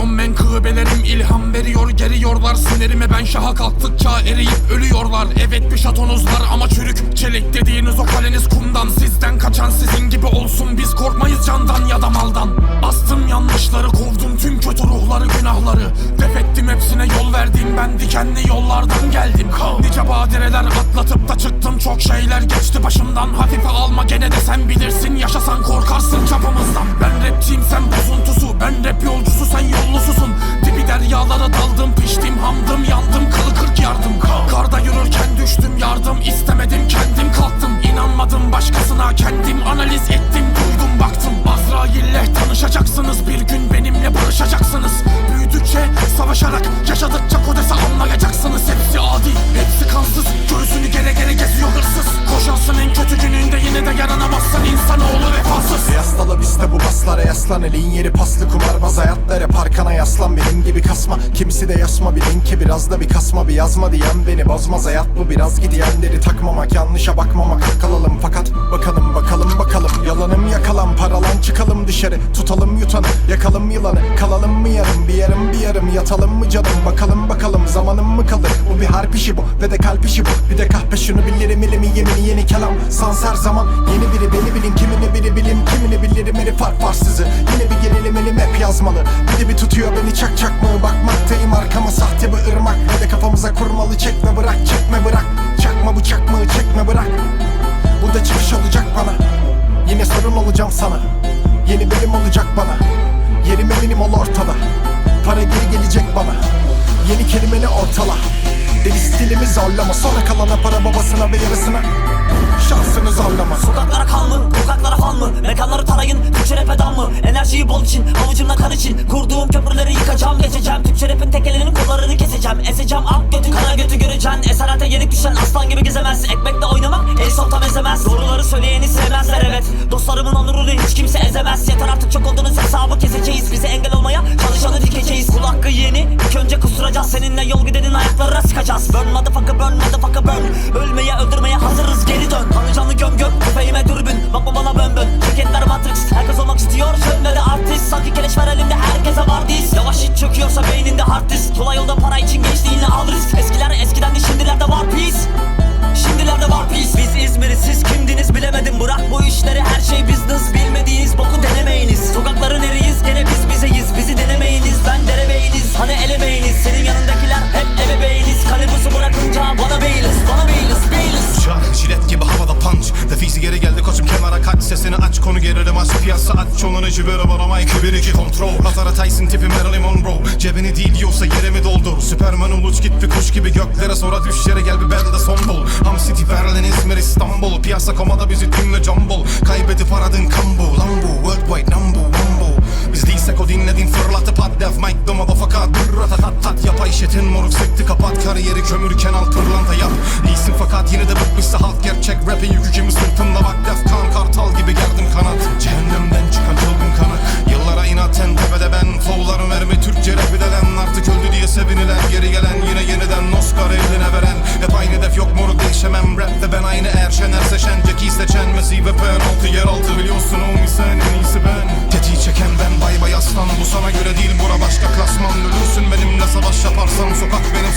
kıra geliyorum menkıbelerim ilham veriyor geriyorlar sinirime. Ben şaha kalktıkça eriyip ölüyorlar. Evet bir şatonuz var ama çürük. Çelik dediğiniz o kaleniz kumdan. Sizden kaçan sizin gibi olsun. Biz korkmayız candan ya da maldan. Bastım yanlışları kovdum tüm kötü ruhları günahları. Def ettim hepsine yol verdim. Ben dikenli yollardan geldim. Nice badireler atlatıp da çıktım. Çok şeyler geçti başımdan. Hafife alma gene de sen bilirsin. Yaşasan korkarsın baslara yaslan Elin yeri paslı kumarbaz. Hayatlara parkana yaslan Benim gibi kasma. Kimisi de yasma Bilin ki biraz da bir kasma. Bir yazma diyen beni bozmaz. Hayat bu biraz gidiyenleri takmamak yanlışa bakmamak kalalım Fakat bakalım bakalım bakalım. Yalanım yakalan paralan çıkalım dışarı. Tutalım yutanı yakalım yılanı. Kalalım mı yarım bir yarım bir yarım. Yatalım mı canım? Bakalım bakalım. Zamanım mı kalır? Bu bir harp işi bu Ve de kalp işi bu. Bir de kahpe şunu bilirim ilimi yemini yeni kelam. Sans her zaman yeni biri beni bilin. Kimini biri bilim herif fark var sizi Yine bir gerilim elim hep yazmalı. Bir de bir tutuyor beni çak çak mı? Bakmaktayım arkama sahte bir ırmak. De kafamıza kurmalı çekme bırak çekme bırak. Çakma bıçak mı çekme bırak. Bu da çıkış olacak bana. Yine sorun olacağım sana. Yeni benim olacak bana. Yerim eminim ol ortada. Para geri gelecek bana. Yeni kelimeni ortala. Deli stilimi zorlama. Sonra kalana para babasına ve yarısına için Kurduğum köprüleri yıkacağım geçeceğim. Türkçe rapin tek elinin kollarını keseceğim. Eseceğim alt götü kara götü göreceksin. Esarete yenik düşen aslan gibi gezemez Ekmekle oynamak el soltam ezemez. Doğruları söyleyeni sevmezler evet. Dostlarımın onurunu hiç kimse ezemez. Yeter artık çok oldunuz hesabı keseceğiz. Bize engel olmaya çalışanı dikeceğiz. Kul hakkı yeni İlk önce kusturacağız. Seninle yol gidenin ayaklarına sıkacağız. Burn motherfucker burn motherfucker burn. Ölmeye öldürmeye hazırız. Geri dön. Kanı göm göm Tüfeğime dürbün. Bakma bana konu gerilim aç Piyasa aç. Çonunu cibere bana Mike 1 2 kontrol. Pazara Tyson tipi Marilyn Monroe. Cebini değil yiyorsa yerimi doldur. Süperman uluç git bir kuş gibi göklere Sonra düş yere gel bir belde son bul Ham City Berlin İzmir İstanbul. Piyasa komada bizi tümle jumble. Kaybedip aradın kambu Lan bu worldwide number one bu. Biz değilsek o dinledin fırlatıp at Def Mike the motherfucker Dur tat tat Yapay işetin moruk sıktı kapat Kariyeri kömürken al pırlanta yap. İyisin fakat yine de bıkmışsa halk gerçek. Rapin yükü kimi sırtımda bak Def Başka klasmanın ölürsün benimle savaş yaparsan Sokak benim.